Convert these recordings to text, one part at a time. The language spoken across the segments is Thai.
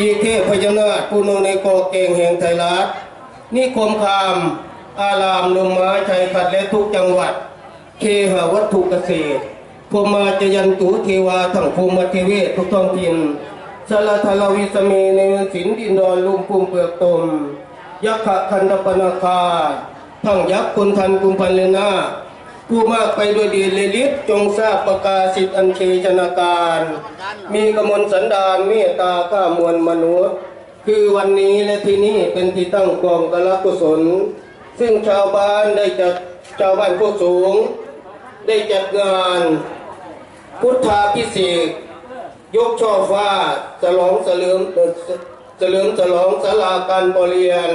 ปีเทพพญานาคปูโนในกเกงแห่งไทยรัฐนิคมคาม อารามลมไม้ชัยขัดและทุกจังหวัด เคหวัตถุเกษตรพรหมาจยันตุเทวาทั้งภูมิเทเวศทุกท้องถิ่นสารทลวิสเมในเมืองศิลดินดอนลุมปุ่มเปลือกตม ยักษ์คันธปนาคา ทั้งยักษ์คุณทันกุมพันเลนาผู้มากไปด้วยดีเลลิศจงทราบประกาศสิทธิอันเคชนาการ มีกมลสันดานเมตตาข้ามวลมนุษย์ คือวันนี้และที่นี่เป็นที่ตั้งกองกลกุศล ซึ่งชาวบ้านได้จัดชาวบ้านผู้สูง ได้จัดงาน พุทธาพิเศษยกช่อฟ้าฉลองเฉลิมเฉลิมฉลองศาลาการปรเรียน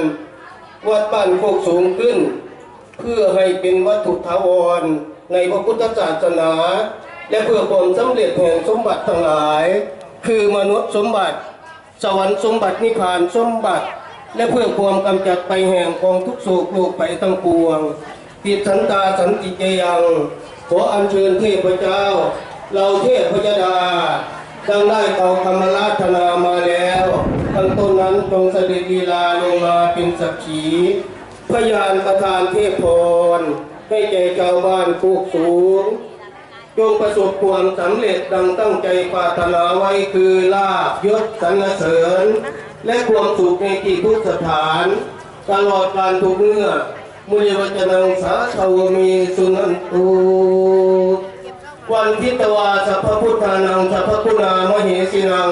วัดบ้านโคกสูงขึ้น เพื่อให้เป็นวัตถุถาวรในพระพุทธศาสนา และเพื่อความสำเร็จแห่งสมบัติทั้งหลาย คือมนุษย์สมบัติ สวรรค์สมบัตินิพพานสมบัติ และเพื่อความกำจัดไปแห่งกองทุกโศกโลกไปทั้งปวงปิดสันตาสันติเจยังขออัญเชิญเทพเจ้า เราเทพพยดาดังได้เอาคำราธนามาแล้วทั้งต้นนั้นจงเสด็จลีลาลงมาเป็นสักขีพยานประธานเทพพรให้แก่ชาวบ้านภูกสูง จงประสบความสำเร็จดังตั้งใจปรารถนาไว้คือลาบยศสรรเสริญ และความสุขในที่ทุกสถาน ตลอดการทุกเมื่อมุนิวัจนังสาธาวมีสุนันตุวันทิตวาสัพพพุทธานังสัพพคุณามเหสินัง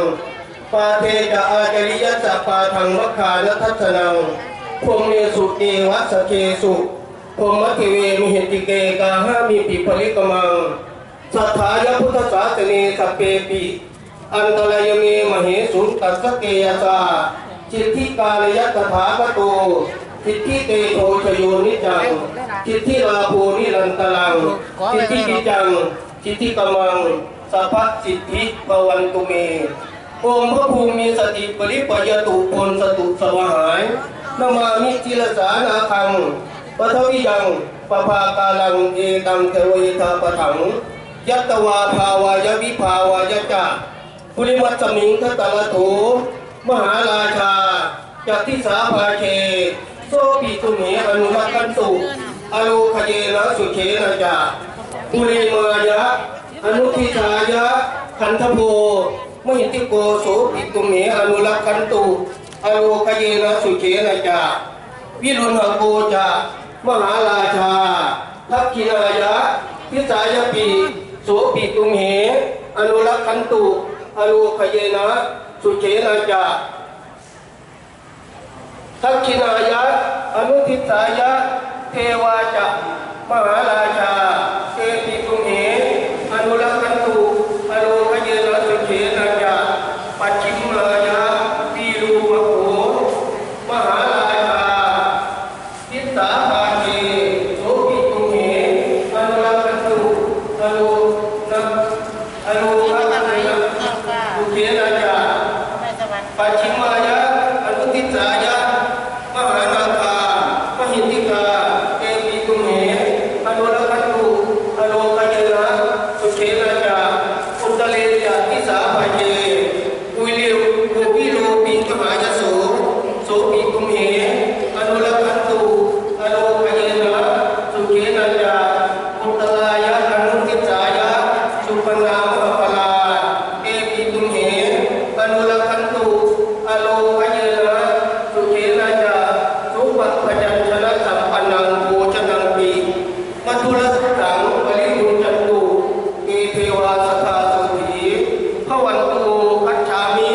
ปาเทจะอาจริยสัพปาทังมัคคานทัศนังพรหมเมสุเกวัสเคสุพรหมทิเวมิเหติเกกาหามีปิปริกมัง สัทธายพุทธศาสนีสเปปิอันตรายเมมเหสุนตัสเกยสาจิตทิกาลยัตถาคโตจิตทิเตโทชโยนิจังจิตทิลาภูนิรันตลังจิตทิกิจังจิตทิกมังสัพพสิทธิปวันตุเมโอมพระภูมิสติปริปยตุพลสตุสวหายนามามิจิลสานาคังปทวิยังปภากาลังเอตังเทวิทาปถัง ยัตวาภาวายวิภาวายจะปุริมัตสมิงคตละโถมหาราชาจักทิสาภาเชโซปิตุเมอนุมักันตุอโลคเยนะสุเขนะจาปุริมายะ อนุทิชายะขันธโพมหิติโกโสปิตุเมอนุรักขันตุอโลคเยนะสุเขนะจาวิรุณหโกจามหาราชาทักขินายะพิสายปี โสปิตุงเหอนุรักขันตุอโลคเยนะสุเขนาจาทักขินายะอนุทิสายะเทวาจะมหาราชาเตปิตุงเหอนุรักขันตุอโลคเยนะสุเขนาจาปัจฉิมมายะปีรูปโขมหาราชาทิสาภาเกโสภิตุเหอนุรักขันตุอโลนักอโลภัตตินะอุเทนะจาปัจฉิมายะอนุทิสายะมหานาคามหิติกาเอปิตุเหอนุรักขันตุอโลกยนะสุเทนะจาอุตตเลจาทิสาภาเกอุลิวโกปิโลปิกมายโสโสปิตุเหอนุรักขันตุ อโลกเยนะสุเกนัญญาอุตตลายะอนุทิสายะสุปนามะปลาเอปิตุมเหอนุรักขันตุอโลกเยนะสุเกนัญญาสุปัพยัญชนะสัมปันนังโภชนังปีมัทุลสังปริมุจจันตุเอเทวาสทาสุขีพระวันตุคัจฉามิ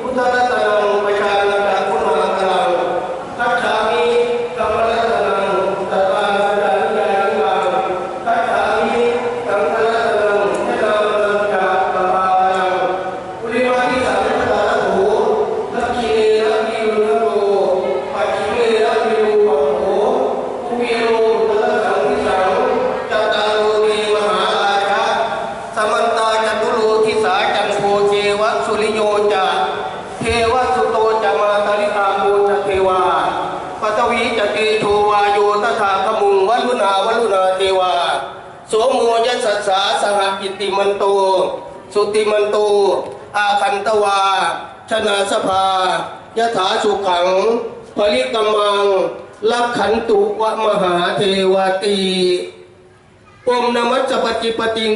พุทธรัตนังประชานันตคุณากัง คัจฉามิกัมมะรัตนังตตาสดานิยานิวังคัจฉามิกังฆรัตนังยะนามังจากปะปายังปุริมาทิสังฆตาโถทักขิเนนะวิรุณโตปัจฉิเมนะวิรูปโถภูมิโลตระสังวิสังจัตตาโลเทมหาราชาสมันตาจตุโลทิสาจันโพเจวะสุริโยจา เทวสุโตจะมาตริตาโมจะเทวาปัตวีจะเตโชวาโยตถาคมุงวั ลุนาวลุนาเทวาโสโมยัสสสาสหกิติมันโต สุติมันโต อาคันตวา ชนะสภายถาสุขังผลิกำมังลักขันตุวะมหาเทวตีปมนมัสสปฏิปติง